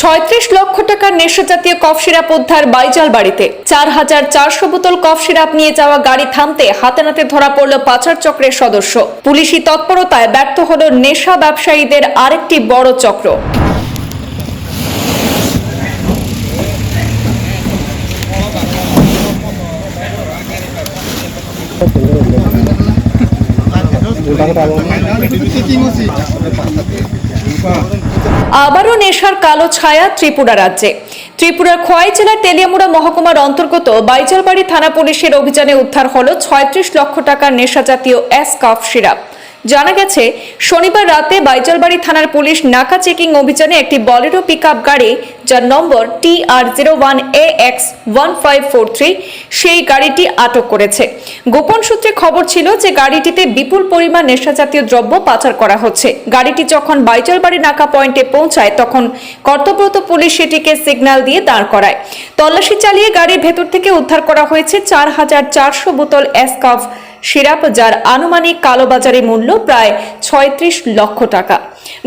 ছয়ত্রিশ লক্ষ টাকার নেশা জাতীয় কফ সিরাপ উদ্ধার বাইজাল বাড়িতে। চার হাজার চারশো বোতল কফ সিরাপ নিয়ে যাওয়া গাড়ি থামতে হাতে নাতে ধরা পড়ল পাচার চক্রের সদস্য। পুলিশি তৎপরতায় ব্যর্থ হল নেশা ব্যবসায়ীদের আরেকটি বড় চক্র। আবারও নেশার কালো ছায়া ত্রিপুরা রাজ্যে। ত্রিপুরার খোয়াই জেলার তেলিয়ামুড়া মহকুমার অন্তর্গত বাইজালবাড়ি থানা পুলিশের অভিযানে উদ্ধার হল ছয়ত্রিশ লক্ষ টাকার নেশা জাতীয় কাফ সিরাপ। জানা গেছে, শনিবার রাতে বাইজালবাড়ি থানার পুলিশ নাকা চেকিং অভিযানে একটি বলেরো পিক গাড়ি, যার number T R zero one A X one five four three, সেই গাড়িটি আটক করেছে। গোপন সূত্রে খবর ছিল যে গাড়িটিতে বিপুল পরিমাণ নেশাজাতীয় দ্রব্য পাচার করা হচ্ছে। গাড়িটি যখন বাইজলবাড়ি নাকা পয়েন্টে পৌঁছায়, তখন কর্তব্যরত পুলিশ সেটিকে সিগন্যাল দিয়ে দাঁড় করায়। তল্লাশি চালিয়ে গাড়ির ভেতর থেকে উদ্ধার করা হয়েছে চার হাজার চারশো বোতল এসকাফ সিরাপ, যার আনুমানিক কালোবাজারে মূল্য প্রায় ছয়ত্রিশ লক্ষ টাকা।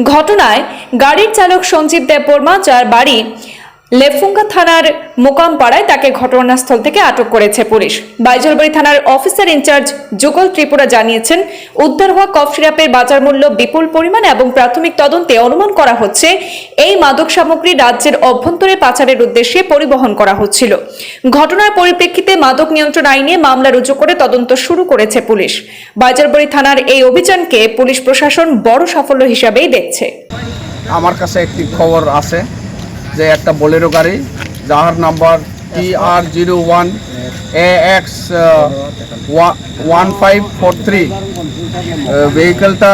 ঘটনায় গাড়ির চালক সঞ্জীব দেববর্মা যার বাড়ি লেফুঙ্গা থানার মোকামপাড়ায় তাকে ঘটনাস্থল থেকে আটক করেছে পুলিশ। বাইজলবাড়ি থানার অফিসার ইনচার্জ যুগল ত্রিপুরা জানিয়েছেন, উদ্ধার হওয়া কফ সিরাপের বাজার মূল্য বিপুল পরিমাণ এবং প্রাথমিক তদন্তে অনুমান করা হচ্ছে, এই মাদক সামগ্রী রাজ্যের অভ্যন্তরে পাচারের উদ্দেশ্যে পরিবহন করা হচ্ছিল। ঘটনার পরিপ্রেক্ষিতে মাদক নিয়ন্ত্রণ আইনে মামলা রুজু করে তদন্ত শুরু করেছে পুলিশ। বাইজলবাড়ি থানার এই অভিযানকে পুলিশ প্রশাসন বড় সাফল্য হিসাবেই দেখছে। আমার কাছে একটি খবর আছে। যে একটা বোলেরো গাড়ি, যার number T R zero one A X one five four three ভেহিকেলটা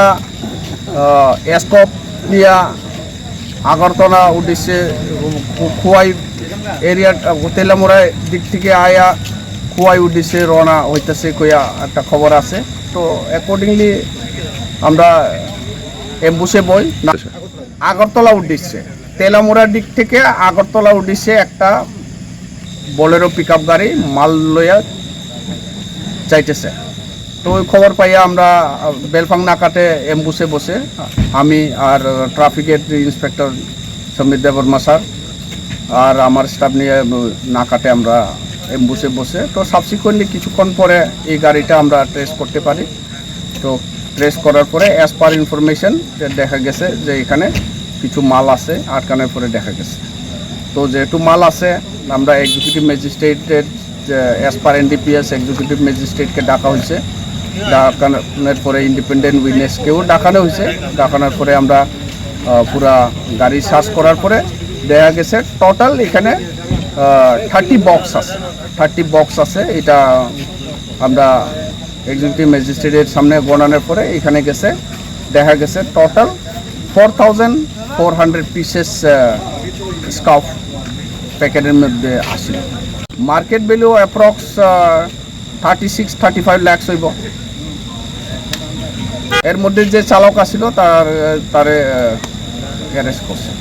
এসকপ নিয়ে আগরতলা উদ্দেশ্যে খুয়াই এরিয়া তেলামোড়ায় দিক থেকে আয়া খুয়াই উদ্দেশ্যে রওনা হইতেছে কইয়া একটা খবর আছে। তো অ্যাকর্ডিংলি আমরা এম্বুসে বই আগরতলা উদ্দেশ্যে। তেলামুড়ার দিক থেকে আগরতলা উদ্দেশ্যে একটা বোলেরো পিক গাড়ি মাল লইয়া চাইতেছে তো ওই খবর পাইয়া আমরা বেলফাং নাকাতে এম্বুসে বসে, আমি আর ট্রাফিকের ইন্সপেক্টর সমীর দেবর্মা স্যার আর আমার স্টাফ নিয়ে নাকাতে আমরা এম্বুসে বসে। তো সাবসিকুয়েন্টলি কিছুক্ষণ পরে এই গাড়িটা আমরা ট্রেস করতে পারি। তো ট্রেস করার পরে অ্যাজ পার ইনফরমেশন দেখা গেছে যে এখানে কিছু মাল আছে আটকানোর পরে দেখা গেছে। তো যেহেতু মাল আছে, আমরা এক্সিকিউটিভ ম্যাজিস্ট্রেটের অ্যাজ পার এনডিপিএস এক্সিকিউটিভ ম্যাজিস্ট্রেটকে ডাকা হয়েছে। ডাকানোর পরে ইন্ডিপেন্ডেন্ট উইটনেসকেও ডাকানো হয়েছে। ডাকানোর পরে আমরা পুরা গাড়ি সার্চ করার পরে দেখা গেছে টোটাল এখানে থার্টি বক্স আছে। থার্টি বক্স আছে, এটা আমরা এক্সিকিউটিভ ম্যাজিস্ট্রেটের সামনে গণানোর পরে এখানে গেছে। দেখা গেছে total four thousand four hundred pieces scarf প্যাকেটের মধ্যে আসে market value approx thirty six thirty five lakhs হইব। এর মধ্যে যে চালক আসিল তার, তারে অ্যারেস্ট করছে।